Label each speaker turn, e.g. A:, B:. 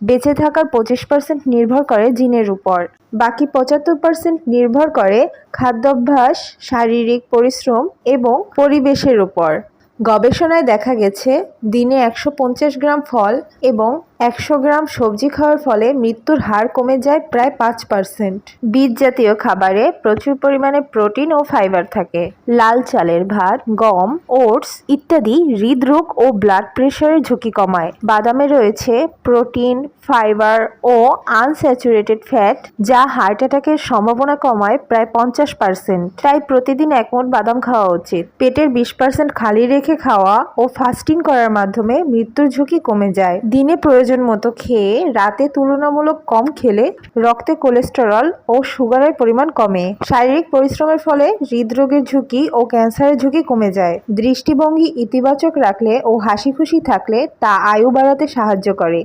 A: বেঁচে থাকার পঁচিশ পার্সেন্ট নির্ভর করে জিনের উপর। বাকি পঁচাত্তর পার্সেন্ট নির্ভর করে খাদ্যাভ্যাস, শারীরিক পরিশ্রম এবং পরিবেশের উপর। গবেষণায় দেখা গেছে, দিনে একশো পঞ্চাশ গ্রাম ফল এবং একশো গ্রাম সবজি খাওয়ার ফলে মৃত্যুর হার কমে যায় প্রায় পাঁচ পার্সেন্ট। বীজ জাতীয় খাবারে প্রচুর পরিমাণে প্রোটিন ও ফাইবার থাকে। লাল চালের ভাত, গম, ওটস ইত্যাদি হৃদরোগ ও ব্লাড প্রেশারের ঝুঁকি কমায়। বাদামে রয়েছে প্রোটিন, ফাইবার ও আনস্যাচুরেটেড ফ্যাট, যা হার্ট অ্যাটাকের সম্ভাবনা কমায় প্রায় পঞ্চাশ পার্সেন্ট। তাই প্রতিদিন এক মোট বাদাম খাওয়া উচিত। পেটের বিশ পার্সেন্ট খালি রেখে খাওয়া ও ফাস্টিং করার মাধ্যমে মৃত্যুর ঝুঁকি কমে যায়। দিনে প্রয়োজন মতো খেয়ে রাতে তুলনামূলক কম খেলে রক্তে কোলেস্টেরল ও সুগারের পরিমাণ কমে। শারীরিক পরিশ্রমের ফলে হৃদরোগের ঝুঁকি ও ক্যান্সারের ঝুঁকি কমে যায়। দৃষ্টিভঙ্গি ইতিবাচক রাখলে ও হাসি খুশি থাকলে তা আয়ু বাড়াতে সাহায্য করে।